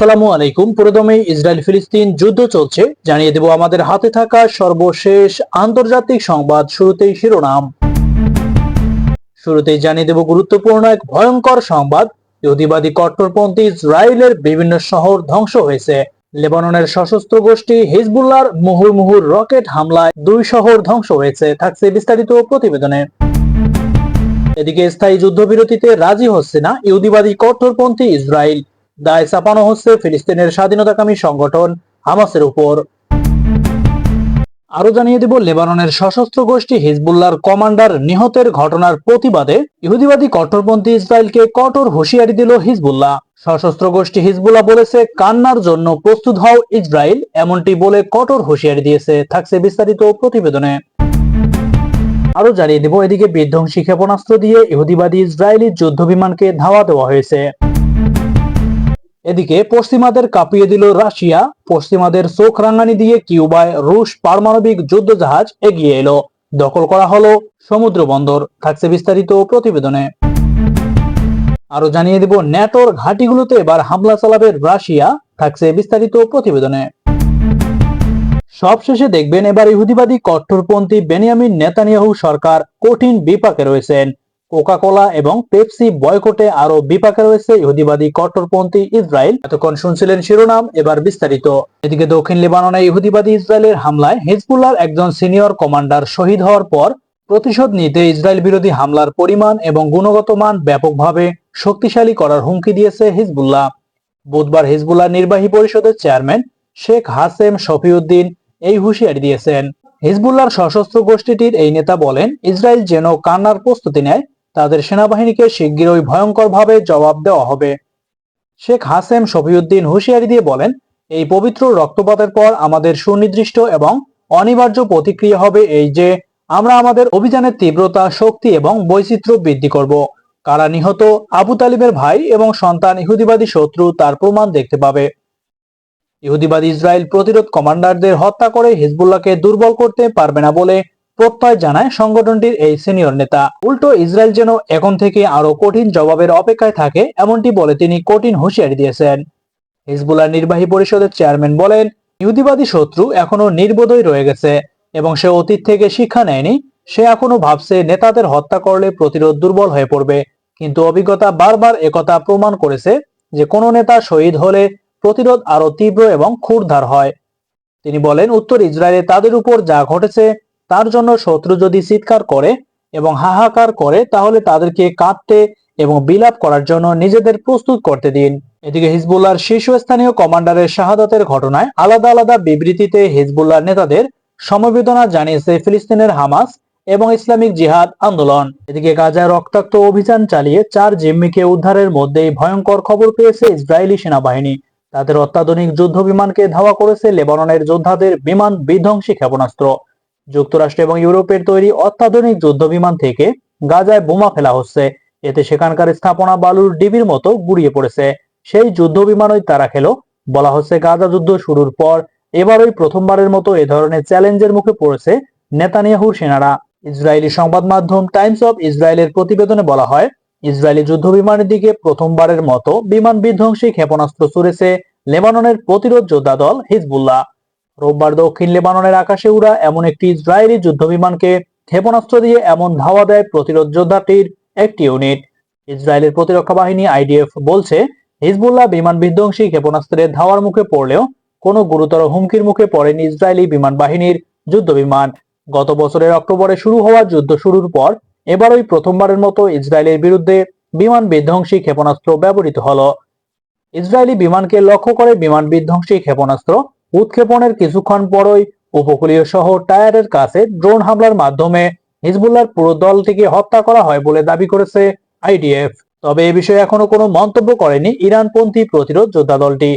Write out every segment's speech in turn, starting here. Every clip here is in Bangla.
আসসালামু আলাইকুম। পুরোদমে ইসরায়েল ফিলিস্তিন যুদ্ধ চলছে। জানিয়ে দেব আমাদের হাতে থাকা সর্বশেষ আন্তর্জাতিক সংবাদ শুরুতেই শিরোনাম। শুরুতেই জানিয়ে দেব গুরুত্বপূর্ণ এক ভয়ঙ্কর সংবাদ। ইহুদিবাদী কট্টরপন্থী ইসরায়েলের বিভিন্ন শহর ধ্বংস হয়েছে। লেবাননের সশস্ত্র গোষ্ঠী হিজবুল্লাহর মুহুর্মুহুর রকেট হামলায় দুই শহর ধ্বংস হয়েছে, থাকছে বিস্তারিত প্রতিবেদনে। এদিকে স্থায়ী যুদ্ধবিরতিতে রাজি হচ্ছে না ইহুদিবাদী কট্টরপন্থী ইসরায়েল। দায় চাপানো হচ্ছে ফিলিস্তিনের স্বাধীনতাকামী সংগঠন হামাসের উপর। আরও জানিয়ে দিব, লেবাননের সশস্ত্র গোষ্ঠী হিজবুল্লাহর কমান্ডার নিহতের ঘটনার প্রতিবাদে ইহুদিবাদী কট্টরপন্থী ইসরায়েলকে কঠোর হুঁশিয়ারি দিল হিজবুল্লাহ। সশস্ত্র গোষ্ঠী হিজবুল্লাহ বলেছে, কান্নার জন্য প্রস্তুত হও ইসরায়েল, এমনটি বলে কঠোর হুঁশিয়ারি দিয়েছে, থাকছে বিস্তারিত প্রতিবেদনে। আরও জানিয়ে দেব, এদিকে বিধ্বংসী ক্ষেপণাস্ত্র দিয়ে ইহুদিবাদী ইসরায়েলি যুদ্ধ বিমানকে ধাওয়া দেওয়া হয়েছে। এদিকে পশ্চিমাদের কাঁপিয়ে দিল রাশিয়া, পশ্চিমাদের চোখ রাঙানি দিয়ে কিউবায় রুশ পারমাণবিক যুদ্ধ জাহাজ এগিয়ে এলো। দখল করা হলো সমুদ্র বন্দর, থাকছে বিস্তারিত প্রতিবেদনে। আরও জানিয়ে দেব, ন্যাটোর ঘাঁটিগুলোতে এবার হামলা চালাবে রাশিয়া, থাকছে বিস্তারিত প্রতিবেদনে। সবশেষে দেখবেন, এবার ইহুদিবাদী কট্টরপন্থী বেনিয়ামিন নেতানিয়াহু সরকার কঠিন বিপাকে রয়েছেন। কোকা কোলা এবং পেপসি বয়কটে আরও বিপাকে রয়েছে ইহুদিবাদী কট্টরপন্থী ইসরায়েল। এতক্ষণ শুনছিলেন শিরোনাম, এবার বিস্তারিত। এদিকে দক্ষিণ লেবাননে ইহুদিবাদী ইসরায়েলের হামলায় হিজবুল্লাহর একজন সিনিয়র কমান্ডার শহীদ হওয়ার পর প্রতিশোধ নিতে ইসরায়েল বিরোধী হামলার পরিমাণ এবং গুণগত মান ব্যাপকভাবে শক্তিশালী করার হুমকি দিয়েছে হিজবুল্লাহ। বুধবার হিজবুল্লাহ নির্বাহী পরিষদের চেয়ারম্যান শেখ হাসেম শফিউদ্দিন এই হুঁশিয়ারি দিয়েছেন। হিজবুল্লাহর সশস্ত্র গোষ্ঠীটির এই নেতা বলেন, ইসরায়েল যেন কান্নার প্রস্তুতি নেয় তাদের সেনাবাহিনীকে শিগগিরই ভয়ঙ্করভাবে জবাব দেওয়া হবে। শেখ হাসেম শফিউদ্দিন হুঁশিয়ারি দিয়ে বলেন, এই পবিত্র রক্তপাতের পর আমাদের সুনির্দিষ্ট এবং অনিবার্য প্রতিক্রিয়া হবে এই যে, আমরা আমাদের অভিযানের তীব্রতা, শক্তি এবং বৈচিত্র্য বৃদ্ধি করব। কারা নিহত, আবু তালিবের ভাই এবং সন্তান ইহুদিবাদী শত্রু তার প্রমাণ দেখতে পাবে। ইহুদিবাদী ইসরায়েল প্রতিরোধ কমান্ডারদের হত্যা করে হিজবুল্লাহকে দুর্বল করতে পারবে না বলে প্রত্যয় জানায় সংগঠনটির এই সিনিয়র নেতা। উল্টো ইসরায়েল যেন এখন থেকে আরও কঠিন জবাবের অপেক্ষায় থাকে, এমনটি বলে তিনি কঠিন হুঁশিয়ারি দিয়েছেন। হিজবুল্লাহ নির্বাহী পরিষদের চেয়ারম্যান বলেন, ইহুদিবাদী শত্রু এখনও নির্বোধই রয়ে গেছে এবং সে অতীত থেকে শিক্ষা নেয়নি। সে এখনও ভাবছে নেতাদের হত্যা করলে প্রতিরোধ দুর্বল হয়ে পড়বে। কিন্তু অভিজ্ঞতা বারবার একথা প্রমাণ করেছে যে কোনো নেতা শহীদ হলে প্রতিরোধ আরও তীব্র এবং ক্ষুরধার হয়। তিনি বলেন, উত্তর ইসরায়েলে তাদের উপর যা ঘটেছে তার জন্য শত্রু যদি চিৎকার করে এবং হাহাকার করে, তাহলে তাদেরকে কাঁদতে এবং বিলাপ করার জন্য নিজেদের প্রস্তুত করতে দিন। এদিকে হিজবুল্লাহর শীর্ষস্থানীয় কমান্ডারের শাহাদাতের ঘটনায় আলাদা আলাদা বিবৃতিতে হিজবুল্লাহ নেতাদের সমবেদনা জানিয়েছে ফিলিস্তিনের হামাস এবং ইসলামিক জিহাদ আন্দোলন। এদিকে গাজায় রক্তাক্ত অভিযান চালিয়ে চার জিম্মিকে উদ্ধারের মধ্যেই ভয়ঙ্কর খবর পেয়েছে ইসরায়েলি সেনাবাহিনী। তাদের অত্যাধুনিক যুদ্ধ বিমানকে ধাওয়া করেছে লেবাননের যোদ্ধাদের বিমান বিধ্বংসী ক্ষেপণাস্ত্র। যুক্তরাষ্ট্র এবং ইউরোপের তৈরি অত্যাধুনিক যুদ্ধ বিমান থেকে গাজায় বোমা ফেলা হচ্ছে। এতে সেখানকার স্থাপনা বালুর ডিবির মতো গুড়িয়ে পড়েছে। সেই যুদ্ধ বিমানই তারা খেলো। বলা হচ্ছে গাজা যুদ্ধ শুরুর পর এবারই প্রথমবারের মতো এ ধরনের চ্যালেঞ্জের মুখে পড়েছে নেতানিয়াহুর সেনারা। ইসরায়েলি সংবাদ মাধ্যম টাইমস অফ ইসরায়েলের প্রতিবেদনে বলা হয়, ইসরায়েলি যুদ্ধ বিমানের দিকে প্রথমবারের মতো বিমান বিধ্বংসী ক্ষেপণাস্ত্র ছুড়েছে লেবাননের প্রতিরোধ যোদ্ধা দল হিজবুল্লাহ। রোববার দক্ষিণ লেবাননের আকাশে উড়া এমন একটি ইসরায়েলি যুদ্ধ বিমানকে ক্ষেপণাস্ত্র দিয়ে এমন ধাওয়া দেয় প্রতিরোধ যোদ্ধাটির একটি ইউনিট ইসরায়েলের প্রতিরক্ষা বাহিনী আইডিএফ বলছে, হিজবুল্লাহ বিমান বিধ্বংসী ক্ষেপণাস্ত্রের ধাওয়ার মুখে পড়লেও কোনো গুরুতর হুমকির মুখে পড়েনি ইসরায়েলি বিমান বাহিনীর যুদ্ধ বিমান গত বছরের অক্টোবরে শুরু হওয়া যুদ্ধ শুরুর পর এবারই প্রথমবারের মতো ইসরায়েলের বিরুদ্ধে বিমান বিধ্বংসী ক্ষেপণাস্ত্র ব্যবহৃত হল। ইসরায়েলি বিমানকে লক্ষ্য করে বিমান বিধ্বংসী ক্ষেপণাস্ত্র উৎক্ষেপণের কিছুক্ষণ পরই উপকূলীয় শহর টায়ারের কাছে ড্রোন হামলার মাধ্যমে হিজবুল্লাহর পুরো দলটিকে হত্যা করা হয় বলে দাবি করেছে আইডিএফ। তবে এ বিষয়ে এখনও কোনো মন্তব্য করেনি ইরানপন্থী প্রতিরোধ যোদ্ধা দলটি।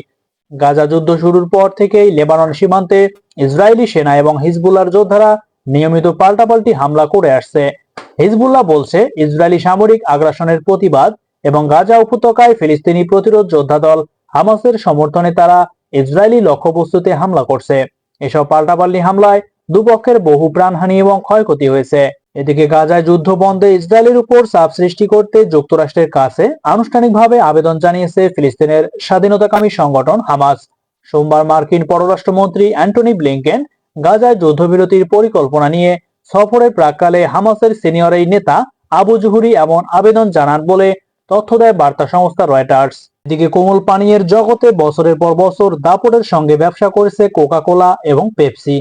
গাজা যুদ্ধ শুরুর পর থেকেই লেবানন সীমান্তে ইসরায়েলি সেনা এবং হিজবুল্লাহর যোদ্ধারা নিয়মিত পাল্টাপাল্টি হামলা করে আসছে। হিজবুল্লাহ বলছে, ইসরায়েলি সামরিক আগ্রাসনের প্রতিবাদ এবং গাজা উপত্যকায় ফিলিস্তিনি প্রতিরোধ যোদ্ধা দল হামাসের সমর্থনে তারা ইসরায়েলি লক্ষ্যবস্তুতে হামলা করছে। এসব পাল্টাপাল্টি হামলায় দুপক্ষের বহু প্রাণহানি এবং ক্ষয়ক্ষতি হয়েছে। এদিকে গাজায় যুদ্ধ বন্ধে ইসরায়েলের উপর চাপ সৃষ্টি করতে যুক্তরাষ্ট্রের কাছে আনুষ্ঠানিকভাবে আবেদন জানিয়েছে ফিলিস্তিনের স্বাধীনতাকামী সংগঠন হামাস। সোমবার মার্কিন পররাষ্ট্রমন্ত্রী অ্যান্টনি ব্লিংকেন গাজায় যুদ্ধবিরতির পরিকল্পনা নিয়ে সফরের প্রাককালে হামাসের সিনিয়র এই নেতা আবু জুহুরি এমন আবেদন জানান বলে তথ্য দেয় বার্তা সংস্থা রয়টার্স। এদিকে কোমল পানীয়ের জগতে বছরের পর বছর দাপটের সঙ্গে ব্যবসা করেছে কোকা কোলা এবং পেপসি।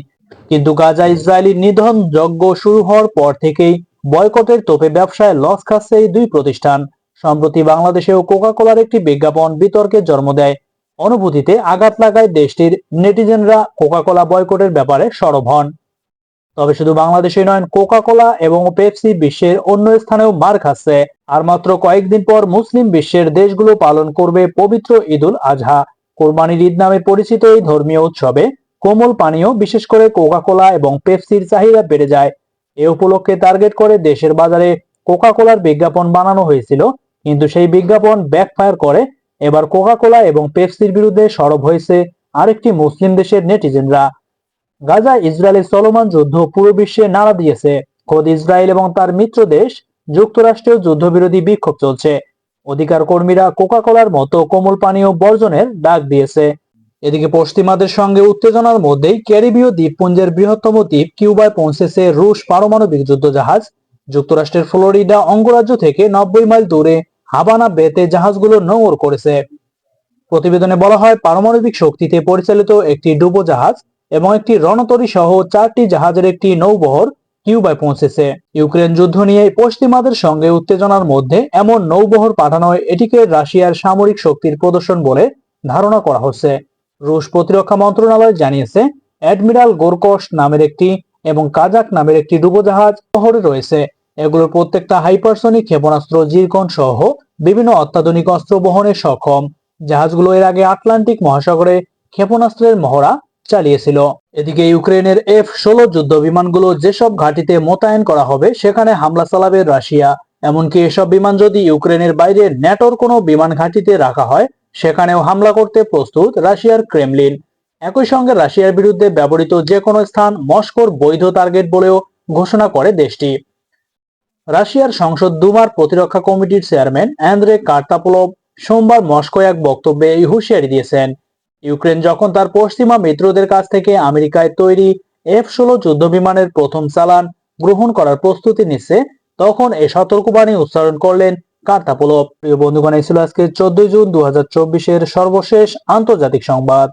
কিন্তু গাজা ইসরায়েলি নিধন যজ্ঞ শুরু হওয়ার পর থেকেই বয়কটের তোপে ব্যবসায় লস খাচ্ছে এই দুই প্রতিষ্ঠান। সম্প্রতি বাংলাদেশেও কোকা কোলার একটি বিজ্ঞাপন বিতর্কে জন্ম দেয়। অনুভূতিতে আঘাত লাগায় দেশটির নেটিজেনরা কোকা কোলা বয়কটের ব্যাপারে সরব হন। তবে শুধু বাংলাদেশে নয় কোকা কোলা এবং পেপসি বিশ্বের অন্য স্থানেও মার খাচ্ছে। আর মাত্র কয়েকদিন পর মুসলিম বিশ্বের দেশগুলো পালন করবে পবিত্র ঈদুল আজহা। কোরবানির ঈদ নামে পরিচিত এই ধর্মীয় উৎসবে কোমল পানীয়, বিশেষ করে কোকা কোলা এবং পেপসির চাহিদা বেড়ে যায়। এ উপলক্ষে টার্গেট করে দেশের বাজারে কোকা কোলার বিজ্ঞাপন বানানো হয়েছিল, কিন্তু সেই বিজ্ঞাপন ব্যাকফায়ার করে। এবার কোকা কোলা এবং পেপসির বিরুদ্ধে সরব হয়েছে আরেকটি মুসলিম দেশের নেটিজেনরা। গাজা ইসরায়েলের চলমান যুদ্ধ পুরো বিশ্বে নাড়া দিয়েছে। খোদ ইসরায়েল এবং তার মিত্র দেশ যুক্তরাষ্ট্রেও যুদ্ধবিরোধী বিক্ষোভ চলছে। অধিকার কর্মীরা কোকা কোলার মতো কোমল পানীয় বর্জনের ডাক দিয়েছে। এদিকে পশ্চিমাদের সঙ্গে উত্তেজনার মধ্যেই ক্যারিবীয় দ্বীপপুঞ্জের বৃহত্তম দ্বীপ কিউবায় পৌঁছেছে রুশ পারমাণবিক যুদ্ধ জাহাজ যুক্তরাষ্ট্রের ফ্লোরিডা অঙ্গরাজ্য থেকে নব্বই মাইল দূরে হাবানা বেতে জাহাজগুলো নোঙর করেছে। প্রতিবেদনে বলা হয়, পারমাণবিক শক্তিতে পরিচালিত একটি ডুবোজাহাজ এবং একটি রণতরী সহ চারটি জাহাজের একটি নৌবহর কিউবায় পৌঁছেছে। ইউক্রেন যুদ্ধ নিয়ে পশ্চিমাদের সঙ্গে উত্তেজনার মধ্যে এমন নৌবহর পাঠানোয় এটিকে রাশিয়ার সামরিক শক্তির প্রদর্শন বলে ধারণা করা হচ্ছে। রুশ প্রতিরক্ষা মন্ত্রণালয় জানিয়েছে, অ্যাডমিরাল গোরকস নামের একটি এবং কাজাক নামের একটি ডুবোজাহাজ শহরে রয়েছে। এগুলোর প্রত্যেকটা হাইপারসনিক ক্ষেপণাস্ত্র, জিরকন সহ বিভিন্ন অত্যাধুনিক অস্ত্র বহনে সক্ষম। জাহাজগুলো এর আগে আটলান্টিক মহাসাগরে ক্ষেপণাস্ত্রের মহড়া চালিয়েছিল। এদিকে ইউক্রেনের এফ ষোলো যুদ্ধ বিমানগুলো যেসব ঘাঁটিতে মোতায়েন করা হবে, সেখানে হামলা চালাবে রাশিয়া। এমনকি এসব বিমান যদি ইউক্রেনের বাইরে ন্যাটোর কোনো বিমান ঘাঁটিতে রাখা হয়, সেখানেও হামলা করতে প্রস্তুত রাশিয়ার ক্রেমলিন। একই সঙ্গে রাশিয়ার বিরুদ্ধে ব্যবহৃত যে কোনো স্থান মস্কোর বৈধ টার্গেট বলেও ঘোষণা করে দেশটি। রাশিয়ার সংসদ দুমার প্রতিরক্ষা কমিটির চেয়ারম্যান অ্যান্দ্রে কার্তাপোলভ সোমবার মস্কো এক বক্তব্যে এই হুঁশিয়ারি দিয়েছেন। ইউক্রেন যখন তার পশ্চিমা মিত্রদের কাছ থেকে আমেরিকায় তৈরি এফ ষোলো যুদ্ধ বিমানের প্রথম চালান গ্রহণ করার প্রস্তুতি নিচ্ছে, তখন এ সতর্কবাণী উচ্চারণ করলেন কার্তাপোলভ প্রিয় বন্ধুগণ, এই ছিল আজকে চোদ্দই জুন দু হাজার সর্বশেষ আন্তর্জাতিক সংবাদ।